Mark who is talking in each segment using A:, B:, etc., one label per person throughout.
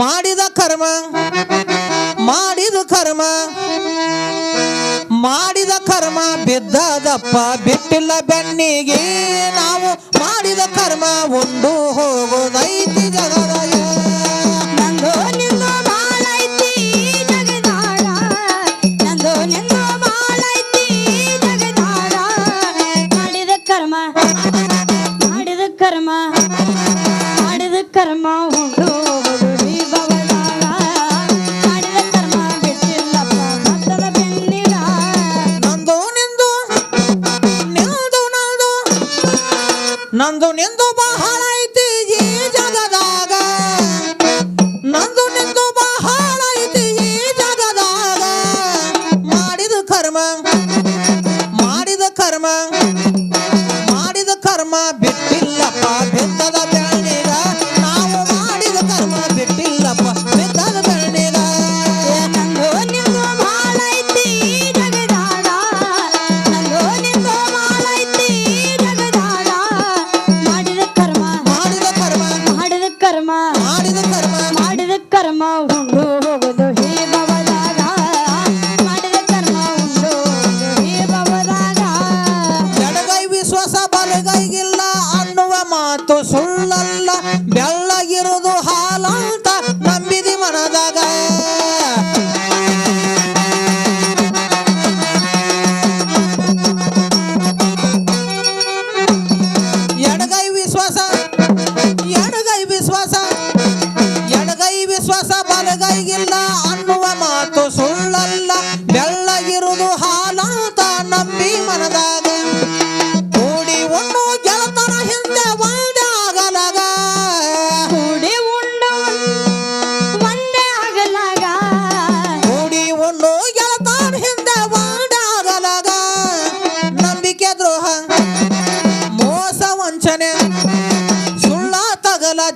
A: ಮಾಡಿದ ಕರ್ಮ ಮಾಡಿದ ಕರ್ಮ ಮಾಡಿದ ಕರ್ಮ ಬಿದ್ದದಪ್ಪ ಬಿಟ್ಟಿಲ್ಲ ಬೆನ್ನಿಗೆ. ನಾವು ಮಾಡಿದ ಕರ್ಮ ಒಂದು ಹೋಗೋದೈತಿ ಜಗದ
B: ನಿಂದು
A: ಬಹಳ ಐತಿ ಈ ಜಗದಾಗ. ನಂದು ನಿಂದು ಬಹಳ ಐತಿ ಈ ಜಗದಾಗ. ಮಾಡಿದ ಕರ್ಮ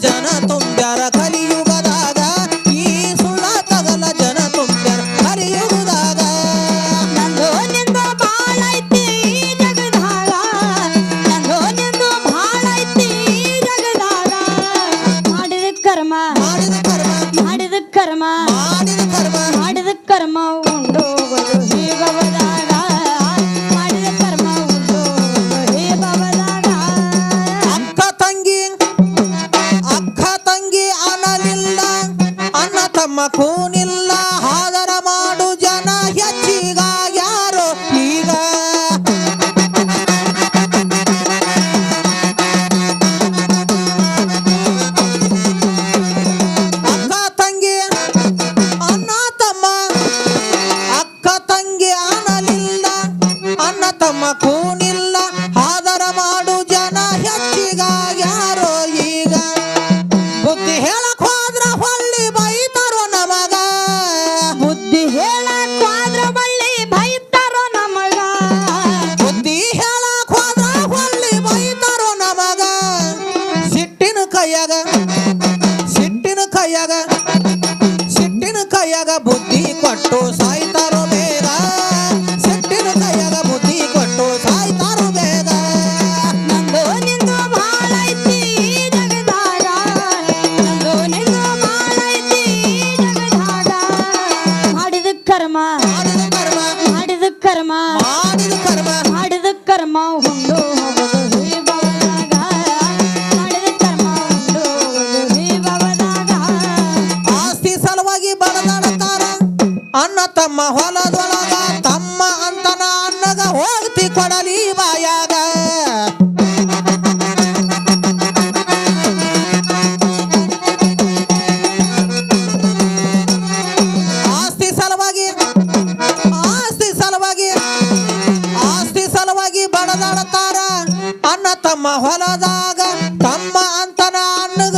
A: ಜನ ತುಂಬ್ಯಾರ ಕಲಿಯುಗದಾಗ ಈ ಸುಳ್ಳ ತಗಲ ಜನ ತುಂಬ್ಯಾರ ಕಲಿಯುಗದಾಗ
B: ಕರ್ಮ
A: ಮಾಡಿದ ಕರ್ಮ.
B: ಮಾಡಿದ ಕರ್ಮ
A: ಮಾಡಿದ ಕರ್ಮ.
B: ಮಾಡಿದ ಕರ್ಮ
A: গুণিল্লা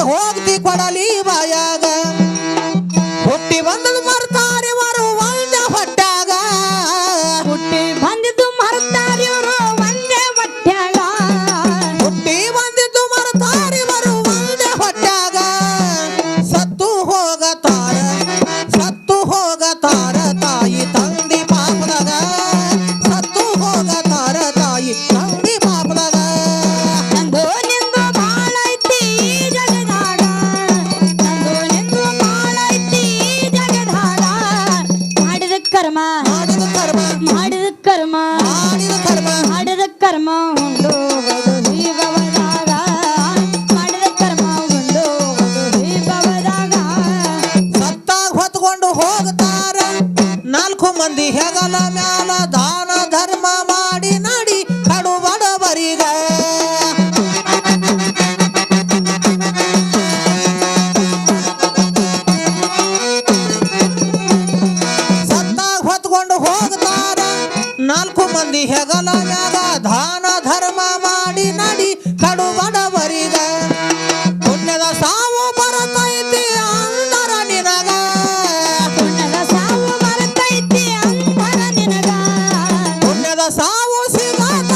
A: ಹೋಗ್ತಿ ಕೊಡಲಿ ಬಾಯ ನಾಲ್ಕು ಮಂದಿ ಹೆಗಲ ಮ್ಯಾಲ ದಾನ ಧರ್ಮ ಮಾಡಿ ನಡಿ ಕಡು ಬಡವರಿಗೆ ಸತ್ತಾಗ ಹೊತ್ಕೊಂಡು ಹೋಗ್ತಾರ ನಾಲ್ಕು ಮಂದಿ ಹೆಗಲ ಮ್ಯಾಲ ದಾನ ಧರ್ಮ ಮಾಡಿ ನಡಿ ಕಡು ಬಡ see my mom.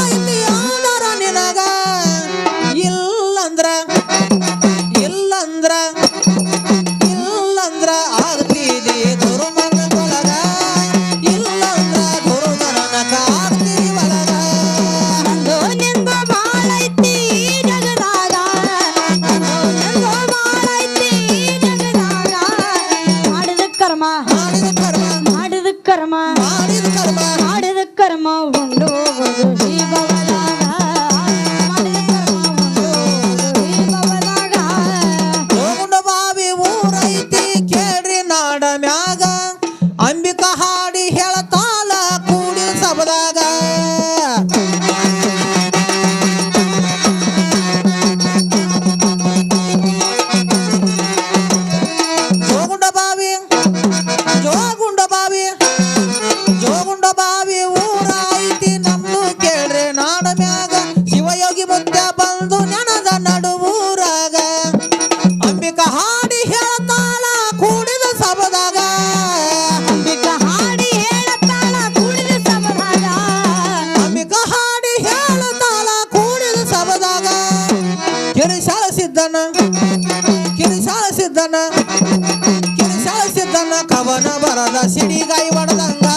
A: ಸಿಡಿಗಾಯಿ ಹೊಡೆದಂಗ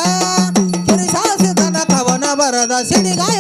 A: ಕಿರಿಸಾಸು ತನಕ ಅವನ ಬರದ ಸಿಡಿಗಾಯಿ